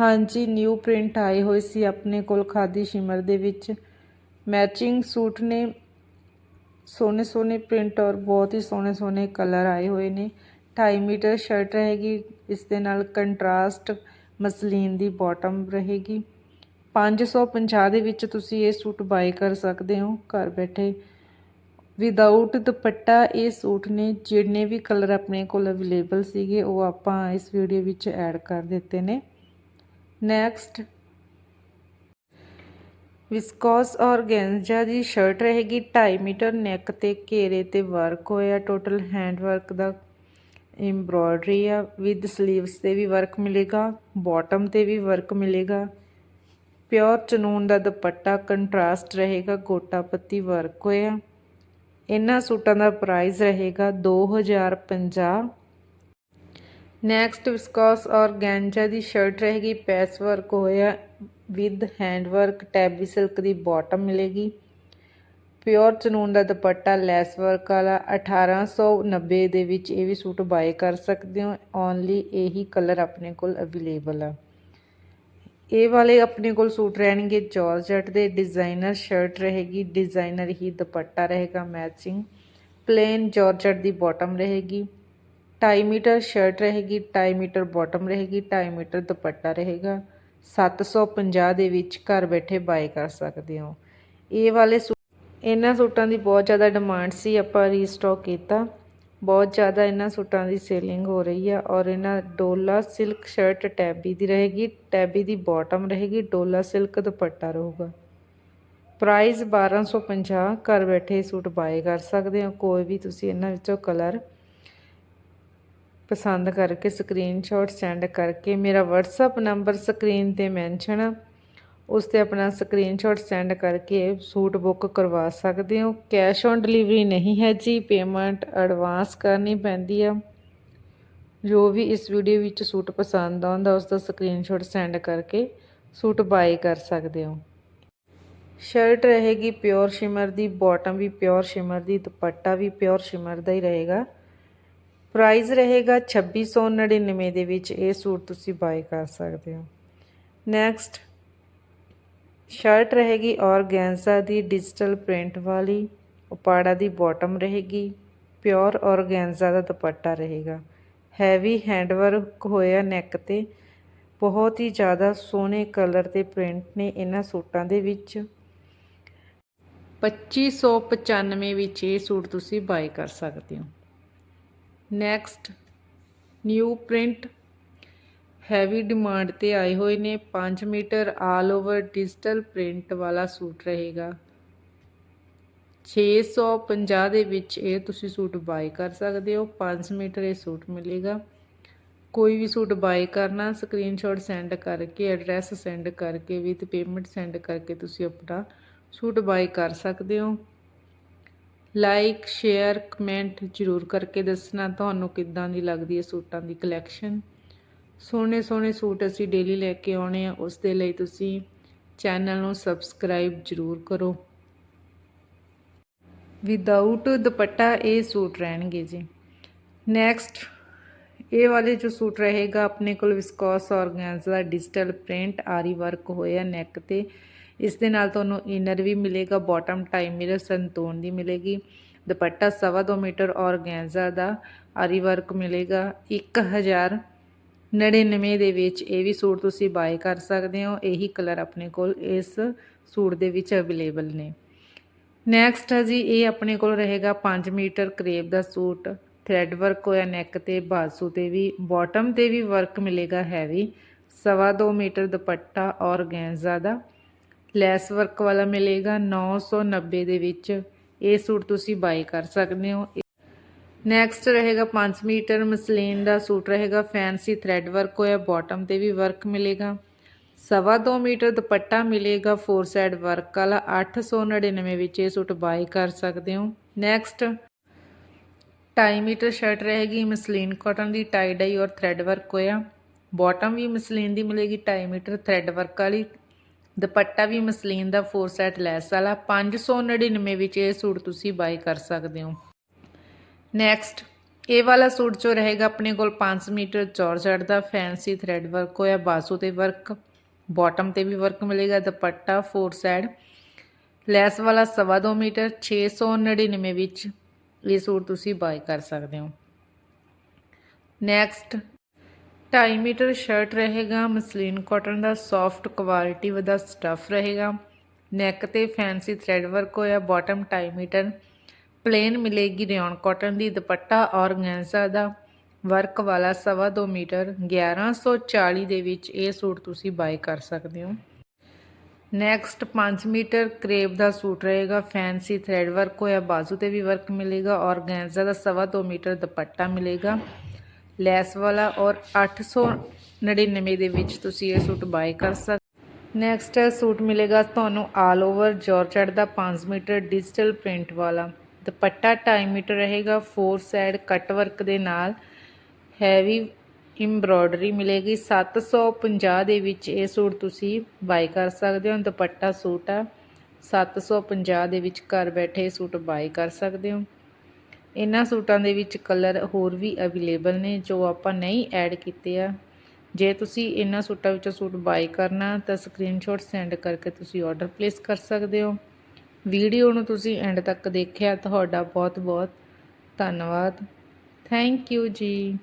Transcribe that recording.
ਹਾਂਜੀ new print ਆਏ ਹੋਏ ਸੀ ਆਪਣੇ ਕੋਲ ਖਾਦੀ ਸ਼ਿਮਰ ਦੇ ਵਿੱਚ। ਮੈਚਿੰਗ ਸੂਟ ਨੇ ਸੋਹਣੇ ਸੋਹਣੇ ਪ੍ਰਿੰਟ ਔਰ ਬਹੁਤ ਹੀ ਸੋਹਣੇ ਸੋਹਣੇ ਕਲਰ ਆਏ ਹੋਏ ਨੇ। 2.5 ਮੀਟਰ ਸ਼ਰਟ ਰਹੇਗੀ, ਇਸ ਦੇ ਨਾਲ ਕੰਟਰਾਸਟ ਮਸਲੀਨ ਦੀ ਬਾਟਮ ਰਹੇਗੀ। 550 ਦੇ ਵਿੱਚ ਤੁਸੀਂ ਇਹ ਸੂਟ ਬਾਈ ਕਰ ਸਕਦੇ ਹੋ, ਘਰ ਬੈਠੇ। ਵਿਦਆਊਟ ਦੁਪੱਟਾ, ਇਹ ਸੂਟ ਨੇ ਜਿੰਨੇ ਵੀ ਕਲਰ ਆਪਣੇ ਕੋਲ ਅਵੇਲੇਬਲ ਸੀਗੇ, ਉਹ ਆਪਾਂ ਇਸ ਵੀਡੀਓ ਵਿੱਚ ਐਡ ਕਰ ਦਿੱਤੇ ਨੇ। ਨੈਕਸਟ ਵਿਸਕੋਸ ਔਰਗੈਂਜਾ ਦੀ ਸ਼ਰਟ ਰਹੇਗੀ 2.5 ਮੀਟਰ ਨੈਕ ਤੇ ਘੇਰੇ ਤੇ ਵਰਕ ਹੋਇਆ। ਟੋਟਲ ਹੈਂਡ ਵਰਕ ਦਾ ਐਮਬ੍ਰੋਇਡਰੀ ਆ। ਵਿਦ 슬ੀਵਸ ਤੇ ਵੀ ਵਰਕ ਮਿਲੇਗਾ। ਬਾਟਮ ਤੇ ਵੀ ਵਰਕ ਮਿਲੇਗਾ। ਪਿਓਰ ਚਨੂਨ ਦਾ ਦੁਪੱਟਾ ਕੰਟਰਾਸਟ ਰਹੇਗਾ। ਗੋਟਾ ਪੱਤੀ ਵਰਕ ਹੋਇਆ। ਇਹਨਾਂ ਸੂਟਾਂ ਦਾ ਪ੍ਰਾਈਸ ਰਹੇਗਾ 2050 ਨੈਕਸਟ ਵਿਸਕੋਸ ਔਰਗੈਂਜਾ ਦੀ ਸ਼ਰਟ ਰਹੇਗੀ। ਪੈਸ ਵਰਕ ਹੋਇਆ with hand work tabby silk the bottom ਮਿਲੇਗੀ। ਪਿਓਰ ਚਨੂਨ ਦਾ ਦੁਪੱਟਾ ਲੈਸ ਵਰਕ ਵਾਲਾ 1890 ਦੇ ਵਿੱਚ ਇਹ ਵੀ ਸੂਟ ਬਾਏ ਕਰ ਸਕਦੇ ਹੋ। ਓਨਲੀ ਇਹੀ ਕਲਰ ਆਪਣੇ ਕੋਲ ਅਵੇਲੇਬਲ ਆ। ਇਹ ਵਾਲੇ ਆਪਣੇ ਕੋਲ ਸੂਟ ਰਹਿਣਗੇ ਜਾਰਜਟ ਦੇ। ਡਿਜ਼ਾਈਨਰ ਸ਼ਰਟ ਰਹੇਗੀ। ਡਿਜ਼ਾਈਨਰ ਹੀ ਦੁਪੱਟਾ ਰਹੇਗਾ ਮੈਚਿੰਗ ਪਲੇਨ ਜਾਰਜਟ ਦੀ ਬਾਟਮ ਰਹੇਗੀ। ਢਾਈ ਮੀਟਰ ਸ਼ਰਟ ਰਹੇਗੀ, ਢਾਈ ਮੀਟਰ ਬਾਟਮ ਰਹੇਗੀ, ਢਾਈ ਮੀਟਰ ਦੁਪੱਟਾ ਰਹੇਗਾ। 750 ਦੇ ਵਿੱਚ ਘਰ ਬੈਠੇ ਬਾਏ ਕਰ ਸਕਦੇ ਹੋ। ਇਹ ਵਾਲੇ ਸੂ ਇਹਨਾਂ ਸੂਟਾਂ ਦੀ ਬਹੁਤ ਜ਼ਿਆਦਾ ਡਿਮਾਂਡ ਸੀ, ਆਪਾਂ ਰੀਸਟਾਕ ਕੀਤਾ। ਬਹੁਤ ਜ਼ਿਆਦਾ ਇਹਨਾਂ ਸੂਟਾਂ ਦੀ ਸੇਲਿੰਗ ਹੋ ਰਹੀ ਆ ਔਰ ਇਹਨਾਂ ਡੋਲਾ ਸਿਲਕ ਸ਼ਰਟ ਟੈਬੀ ਦੀ ਰਹੇਗੀ ਟੈਬੀ ਦੀ ਬਾਟਮ ਰਹੇਗੀ, ਡੋਲਾ ਸਿਲਕ ਦੁਪੱਟਾ ਰਹੂਗਾ। ਪ੍ਰਾਈਸ 1250 ਘਰ ਬੈਠੇ ਸੂਟ ਬਾਏ ਕਰ ਸਕਦੇ ਹੋ। ਕੋਈ ਵੀ ਤੁਸੀਂ ਇਹਨਾਂ ਵਿੱਚੋਂ ਕਲਰ ਪਸੰਦ ਕਰਕੇ ਸਕਰੀਨਸ਼ਾਟ ਸੈਂਡ ਕਰਕੇ ਮੇਰਾ WhatsApp ਨੰਬਰ ਸਕਰੀਨ ਤੇ ਮੈਂਸ਼ਨ ਆ। ਉਸ ਤੇ ਆਪਣਾ ਸਕਰੀਨਸ਼ਾਟ ਸੈਂਡ ਕਰਕੇ ਸੂਟ ਬੁੱਕ ਕਰਵਾ ਸਕਦੇ ਹੋ। ਕੈਸ਼ ਔਨ ਡਿਲੀਵਰੀ ਨਹੀਂ ਹੈ ਜੀ ਪੇਮੈਂਟ ਐਡਵਾਂਸ ਕਰਨੀ ਪੈਂਦੀ ਆ। ਜੋ ਵੀ ਇਸ ਵੀਡੀਓ ਵਿੱਚ ਸੂਟ ਪਸੰਦ ਆਉਂਦਾ, ਉਸ ਦਾ ਸਕਰੀਨਸ਼ਾਟ ਸੈਂਡ ਕਰਕੇ ਸੂਟ ਬਾਏ ਕਰ ਸਕਦੇ ਹੋ। ਸ਼ਰਟ ਰਹੇਗੀ ਪਿਓਰ ਸ਼ਿਮਰ ਦੀ ਬਾਟਮ ਵੀ ਪਿਓਰ ਸ਼ਿਮਰ ਦੀ, ਦੁਪੱਟਾ ਵੀ ਪਿਓਰ ਸ਼ਿਮਰ ਦਾ ਹੀ ਰਹੇਗਾ। ਪ੍ਰਾਈਸ ਰਹੇਗਾ 2699 ਦੇ ਵਿੱਚ। ਇਹ ਸੂਟ ਤੁਸੀਂ ਬਾਏ ਕਰ ਸਕਦੇ ਹੋ। ਨੈਕਸਟ, ਸ਼ਰਟ ਰਹੇਗੀ ਔਰਗੈਂਜ਼ਾ ਦੀ ਡਿਜੀਟਲ ਪ੍ਰਿੰਟ ਵਾਲੀ। ਉਪਾੜਾ ਦੀ ਬਾਟਮ ਰਹੇਗੀ। ਪਿਓਰ ਔਰਗੈਂਜ਼ਾ ਦਾ ਦੁਪੱਟਾ ਰਹੇਗਾ। ਹੈਵੀ ਹੈਂਡਵਰਕ ਹੋਇਆ ਨੈਕ ਤੇ। ਬਹੁਤ ਹੀ ਜ਼ਿਆਦਾ ਸੋਹਣੇ ਕਲਰ ਤੇ ਪ੍ਰਿੰਟ ਨੇ ਇਹਨਾਂ ਸੂਟਾਂ ਦੇ ਵਿੱਚ। 2595 ਵਿੱਚ ਇਹ ਸੂਟ ਤੁਸੀਂ ਬਾਈ ਕਰ ਸਕਦੇ ਹੋ। Next, new print. Heavy demand ਤੇ ਆਏ ਹੋਏ ਨੇ। 5 metre all over digital print ਵਾਲਾ ਸੂਟ ਰਹੇਗਾ। 650 ਦੇ ਵਿੱਚ ਇਹ ਤੁਸੀਂ ਸੂਟ ਬਾਈ ਕਰ ਸਕਦੇ ਹੋ। 5 ਮੀਟਰ ਇਹ ਸੂਟ ਮਿਲੇਗਾ। ਕੋਈ ਵੀ ਸੂਟ ਬਾਈ ਕਰਨਾ ਸਕਰੀਨਸ਼ਾਟ ਸੈਂਡ ਕਰਕੇ ਐਡਰੈਸ ਸੈਂਡ ਕਰਕੇ ਵਿਦ ਪੇਮੈਂਟ ਸੈਂਡ ਕਰਕੇ ਤੁਸੀਂ ਆਪਣਾ ਸੂਟ ਬਾਈ ਕਰ ਸਕਦੇ ਹੋ। ਲਾਈਕ ਸ਼ੇਅਰ ਕਮੈਂਟ ਜ਼ਰੂਰ ਕਰਕੇ ਦੱਸਣਾ ਤੁਹਾਨੂੰ ਕਿੱਦਾਂ ਦੀ ਲੱਗਦੀ ਹੈ ਸੂਟਾਂ ਦੀ ਕਲੈਕਸ਼ਨ ਸੋਹਣੇ ਸੋਹਣੇ ਸੂਟ ਅਸੀਂ ਡੇਲੀ ਲੈ ਕੇ ਆਉਣੇ ਆ, ਉਸ ਦੇ ਲਈ ਤੁਸੀਂ ਚੈਨਲ ਨੂੰ ਸਬਸਕ੍ਰਾਈਬ ਜ਼ਰੂਰ ਕਰੋ। ਵਿਦਆਊਟ ਦੁਪੱਟਾ ਇਹ ਸੂਟ ਰਹਿਣਗੇ ਜੀ। ਨੈਕਸਟ ਇਹ ਵਾਲੇ ਜੋ ਸੂਟ ਰਹੇਗਾ, ਆਪਣੇ ਕੋਲ viscose organza digital print aari work ਹੋਇਆ ਨੈਕ ਤੇ। ਇਸ ਦੇ ਨਾਲ ਤੁਹਾਨੂੰ ਇਨਰ ਵੀ ਮਿਲੇਗਾ ਬਾਟਮ ਟਾਈਮ ਮਿਲਰ ਸੰਤੂਨ ਦੀ ਮਿਲੇਗੀ, ਦੁਪੱਟਾ 2.5 ਮੀਟਰ ਔਰਗੈਂਜ਼ਾ ਦਾ ਆਰੀ ਵਰਕ ਮਿਲੇਗਾ। 1000 99 ਦੇ ਵਿੱਚ ਇਹ ਵੀ ਸੂਟ ਤੁਸੀਂ ਬਾਏ ਕਰ ਸਕਦੇ ਹੋ, ਇਹੀ ਕਲਰ ਆਪਣੇ ਕੋਲ ਇਸ ਸੂਟ ਦੇ ਵਿੱਚ ਅਵੇਲੇਬਲ ਨੇ। ਨੈਕਸਟ ਹੈ ਜੀ, ਇਹ ਆਪਣੇ ਕੋਲ ਰਹੇਗਾ 5 ਮੀਟਰ ਕਰੇਪ ਦਾ ਸੂਟ ਥ੍ਰੈਡ ਵਰਕ ਹੋਇਆ ਨੈਕ ਤੇ ਬਾਜ਼ੂ ਤੇ ਵੀ ਬਾਟਮ ਤੇ ਵੀ ਵਰਕ ਮਿਲੇਗਾ ਹੈਵੀ ਸਵਾ 2 ਮੀਟਰ ਦੁਪੱਟਾ ਔਰਗੈਂਜ਼ਾ ਦਾ। ਲੈਸ ਵਰਕ ਵਾਲਾ ਮਿਲੇਗਾ 990 ਦੇ ਵਿੱਚ। ਇਹ ਸੂਟ ਤੁਸੀਂ ਬਾਈ ਕਰ ਸਕਦੇ ਹੋ। ਨੈਕਸਟ ਰਹੇਗਾ 5 ਮੀਟਰ ਮਸਲੀਨ ਦਾ ਸੂਟ ਰਹੇਗਾ। ਫੈਂਸੀ ਥ੍ਰੈਡ ਵਰਕ ਹੋਇਆ ਬਾਟਮ ਤੇ ਵੀ ਵਰਕ ਮਿਲੇਗਾ। ਸਵਾ 2 ਮੀਟਰ ਦੁਪੱਟਾ ਮਿਲੇਗਾ ਫੋਰ ਸਾਈਡ ਵਰਕ ਵਾਲਾ 899 ਵਿੱਚ ਇਹ ਸੂਟ ਬਾਈ ਕਰ ਸਕਦੇ ਹੋ। ਨੈਕਸਟ 2.5 ਮੀਟਰ ਸ਼ਰਟ ਰਹੇਗੀ ਮਸਲੀਨ ਕਾਟਨ ਦੀ ਟਾਈ ਡਾਈ ਔਰ ਥ੍ਰੈਡ ਵਰਕ ਹੋਇਆ। ਬਾਟਮ ਵੀ ਮਸਲੀਨ ਦੀ ਮਿਲੇਗੀ 2.5 ਮੀਟਰ ਥ੍ਰੈਡ ਵਰਕ ਵਾਲੀ। ਦੁਪੱਟਾ ਵੀ ਮਸਲੀਨ ਦਾ ਫੋਰ ਸੈਟ ਲੈਸ ਵਾਲਾ 599 ਵਿੱਚ ਇਹ ਸੂਟ ਤੁਸੀਂ ਬਾਈ ਕਰ ਸਕਦੇ ਹੋ। ਨੈਕਸਟ ਇਹ ਵਾਲਾ ਸੂਟ ਜੋ ਰਹੇਗਾ ਆਪਣੇ ਕੋਲ 5 ਮੀਟਰ ਜੌਰਜਟ ਦਾ ਫੈਂਸੀ ਥ੍ਰੈਡ ਵਰਕ ਹੋਇਆ ਬਾਸੂ ਤੇ ਵਰਕ ਬਾਟਮ ਤੇ ਵੀ ਵਰਕ ਮਿਲੇਗਾ ਦੁਪੱਟਾ ਫੋਰ ਸਾਈਡ ਲੈਸ ਵਾਲਾ ਸਵਾ ਦੋ ਮੀਟਰ 699 ਵਿੱਚ ਇਹ ਸੂਟ ਤੁਸੀਂ ਬਾਈ ਕਰ ਸਕਦੇ ਹੋ। ਨੈਕਸਟ 2.5 ਮੀਟਰ ਸ਼ਰਟ ਰਹੇਗਾ, ਮਸਲੀਨ ਕਾਟਨ ਦਾ ਸੌਫਟ ਕੁਆਲਿਟੀ ਦਾ ਸਟਫ ਰਹੇਗਾ। ਨੈਕ ਤੇ ਫੈਂਸੀ ਥ੍ਰੈਡ ਵਰਕ ਹੋਇਆ ਬਾਟਮ 2.5 ਮੀਟਰ। ਪਲੇਨ ਮਿਲੇਗੀ ਰਿਓਨ ਕਾਟਨ ਦੀ ਦੁਪੱਟਾ ਔਰਗੈਂਜ਼ਾ ਦਾ। ਵਰਕ ਵਾਲਾ ਸਵਾ ਦੋ ਮੀਟਰ। 1140 ਦੇ ਵਿੱਚ ਇਹ ਸੂਟ ਤੁਸੀਂ ਬਾਈ ਕਰ ਸਕਦੇ ਹੋ। ਨੈਕਸਟ 5 ਮੀਟਰ ਕਰੇਪ ਦਾ ਸੂਟ ਰਹੇਗਾ ਫੈਂਸੀ ਥ੍ਰੈਡ ਵਰਕ ਹੋਇਆ, ਬਾਜ਼ੂ ਤੇ ਵੀ ਵਰਕ ਮਿਲੇਗਾ। ਔਰਗੈਂਜ਼ਾ ਦਾ ਸਵਾ ਦੋ ਮੀਟਰ ਦੁਪੱਟਾ ਮਿਲੇਗਾ। ਲੈਸ ਵਾਲਾ ਔਰ 899 ਦੇ ਵਿੱਚ ਤੁਸੀਂ ਇਹ ਸੂਟ ਬਾਏ ਕਰ ਸਕਦੇ ਨੈਕਸਟ ਸੂਟ ਮਿਲੇਗਾ ਤੁਹਾਨੂੰ ਆਲ ਓਵਰ ਜਾਰਜਟ ਦਾ 5 ਮੀਟਰ ਡਿਜੀਟਲ ਪ੍ਰਿੰਟ ਵਾਲਾ। ਦੁਪੱਟਾ 2.5 ਮੀਟਰ ਰਹੇਗਾ ਫੋਰ ਸਾਈਡ ਕੱਟ ਵਰਕ ਦੇ ਨਾਲ। ਹੈਵੀ ਐਮਬ੍ਰੋਇਡਰੀ ਮਿਲੇਗੀ। 750 ਦੇ ਵਿੱਚ ਇਹ ਸੂਟ ਤੁਸੀਂ ਬਾਈ ਕਰ ਸਕਦੇ ਹੋ। ਦੁਪੱਟਾ ਸੂਟ ਆ। 750 ਦੇ ਵਿੱਚ ਘਰ ਬੈਠੇ ਇਹ ਸੂਟ ਬਾਈ ਕਰ ਸਕਦੇ ਹੋ। ਇਹਨਾਂ ਸੂਟਾਂ ਦੇ ਵਿੱਚ ਕਲਰ ਹੋਰ ਵੀ ਅਵੇਲੇਬਲ ਨੇ, ਜੋ ਆਪਾਂ ਨਹੀਂ ਐਡ ਕੀਤੇ ਆ। ਜੇ ਤੁਸੀਂ ਇਹਨਾਂ ਸੂਟਾਂ ਵਿੱਚੋਂ ਸੂਟ ਬਾਈ ਕਰਨਾ, ਤਾਂ ਸਕਰੀਨਸ਼ਾਟ ਸੈਂਡ ਕਰਕੇ ਤੁਸੀਂ ਆਰਡਰ ਪਲੇਸ ਕਰ ਸਕਦੇ ਹੋ। ਵੀਡੀਓ ਨੂੰ ਤੁਸੀਂ ਐਂਡ ਤੱਕ ਦੇਖਿਆ, ਤੁਹਾਡਾ ਬਹੁਤ ਬਹੁਤ ਧੰਨਵਾਦ। ਥੈਂਕ ਯੂ ਜੀ।